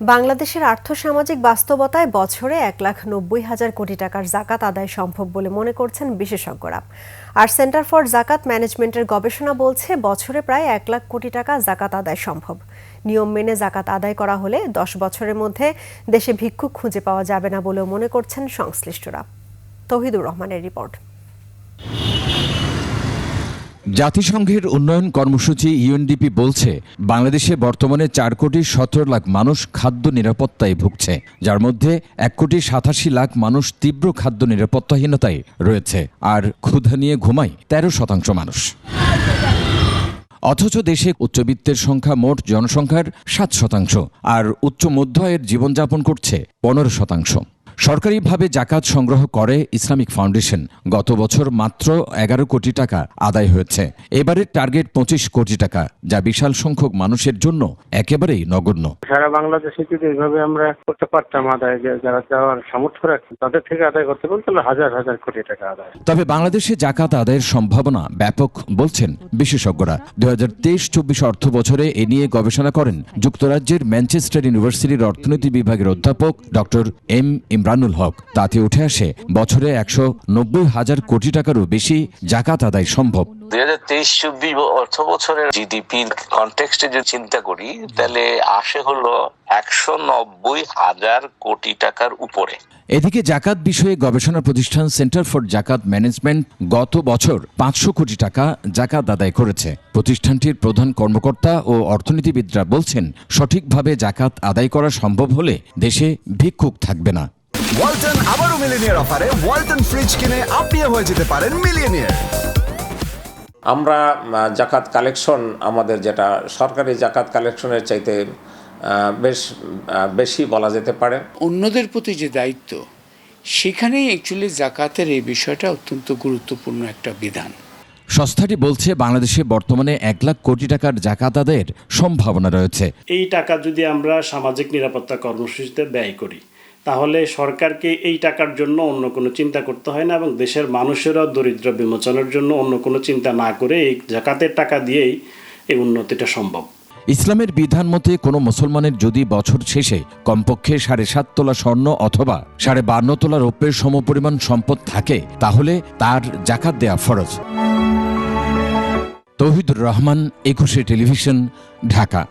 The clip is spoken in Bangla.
বাংলাদেশের আর্থসামাজিক বাস্তবতায় বছরে এক লাখ নব্বই হাজার কোটি টাকার জাকাত আদায় সম্ভব বলে মনে করছেন বিশেষজ্ঞরা। আর সেন্টার ফর জাকাত ম্যানেজমেন্টের গবেষণা বলছে, বছরে প্রায় এক লাখ কোটি টাকা জাকাত আদায় সম্ভব। নিয়ম মেনে জাকাত আদায় করা হলে দশ বছরের মধ্যে দেশে ভিক্ষুক খুঁজে পাওয়া যাবে না বলেও মনে করছেন সংশ্লিষ্টরা। তহিদুর রহমানের রিপোর্ট। জাতিসংঘের উন্নয়ন কর্মসূচি ইউএনডিপি বলছে, বাংলাদেশে বর্তমানে চার কোটি সতেরো লাখ মানুষ খাদ্য নিরাপত্তায় ভুগছে, যার মধ্যে এক কোটি সাতাশি লাখ মানুষ তীব্র খাদ্য নিরাপত্তাহীনতায় রয়েছে, আর ক্ষুধা নিয়ে ঘুমায় তেরো শতাংশ মানুষ। অথচ দেশে উচ্চবিত্তের সংখ্যা মোট জনসংখ্যার সাত শতাংশ, আর উচ্চ মধ্য আয়ের জীবনযাপন করছে পনেরো শতাংশ। সরকারিভাবে জাকাত সংগ্রহ করে ইসলামিক ফাউন্ডেশন। গত বছর মাত্র এগারো কোটি টাকা আদায় হয়েছে। এবারের টার্গেট পঁচিশ কোটি টাকা যা বিশাল সংখ্যক মানুষের জন্য একেবারেই নগণ্য। সারা বাংলাদেশে যদি এইভাবে আমরা করতে পারতাম আদায় যারা দেওয়ার সামর্থ্য রাখছে তাদের থেকে আদায় করতে তাহলে হাজার হাজার কোটি টাকা আদায়। তবে বাংলাদেশে জাকাত আদায়ের সম্ভাবনা ব্যাপক বলছেন বিশেষজ্ঞরা। দু হাজার তেইশ চব্বিশ অর্থ বছরে এ নিয়ে গবেষণা করেন যুক্তরাজ্যের ম্যানচেস্টার ইউনিভার্সিটির অর্থনীতি বিভাগের অধ্যাপক ডক্টর এম ইমরানুল হক। তাতে উঠে আসে বছরে একশো নব্বই হাজার কোটি টাকারও বেশি জাকাত আদায় সম্ভব। দুই হাজার তেইশ চব্বিশ অর্থ বছরের জিডিপির কনটেক্সটে যদি চিন্তা করি তাহলে আসে হলো একশো নব্বই হাজার কোটি টাকার উপরে। এদিকে জাকাত বিষয়ে গবেষণা প্রতিষ্ঠান সেন্টার ফর জাকাত ম্যানেজমেন্ট গত বছর পাঁচশো কোটি টাকা জাকাত আদায় করেছে। প্রতিষ্ঠানটির প্রধান কর্মকর্তা ও অর্থনীতিবিদরা বলছেন সঠিকভাবে জাকাত আদায় করা সম্ভব হলে দেশে ভিক্ষুক থাকবে না। ওয়ালটন আবারও মিলিনিয়ার অফারে ওয়ালটন ফ্রিজ কিনে আপনিও হয়ে যেতে পারেন মিলিয়নিয়ার। আমরা জাকাত কালেকশন আমাদের যেটা সরকারি জাকাত কালেকশনের চাইতে বেশ বেশি বলা যেতে পারে। অন্যদের প্রতি যে দায়িত্ব সেখানেই অ্যাকচুয়ালি জাকাতের এই বিষয়টা অত্যন্ত গুরুত্বপূর্ণ একটা বিধান। সংস্থাটি বলছে বাংলাদেশে বর্তমানে এক লাখ কোটি টাকার জাকাত আদায়ের সম্ভাবনা রয়েছে। এই টাকা যদি আমরা সামাজিক নিরাপত্তা কর্মসূচিতে ব্যয় করি তাহলে সরকারকে এই টাকার জন্য অন্য কোনো চিন্তা করতে হয় না এবং দেশের মানুষেরও দরিদ্র বিমোচনের জন্য অন্য কোনো চিন্তা না করে এই জাকাতের টাকা দিয়েই এই উন্নতিটা সম্ভব। ইসলামের বিধান মতে কোনো মুসলমানের যদি বছর শেষে কমপক্ষে সাড়ে সাত তোলা স্বর্ণ অথবা সাড়ে বান্ন তোলা রৌপ্যের সমপরিমাণ সম্পদ থাকে, তাহলে তার জাকাত দেয়া ফরজ। তৌহিদুর রহমান, একুশে টেলিভিশন, ঢাকা।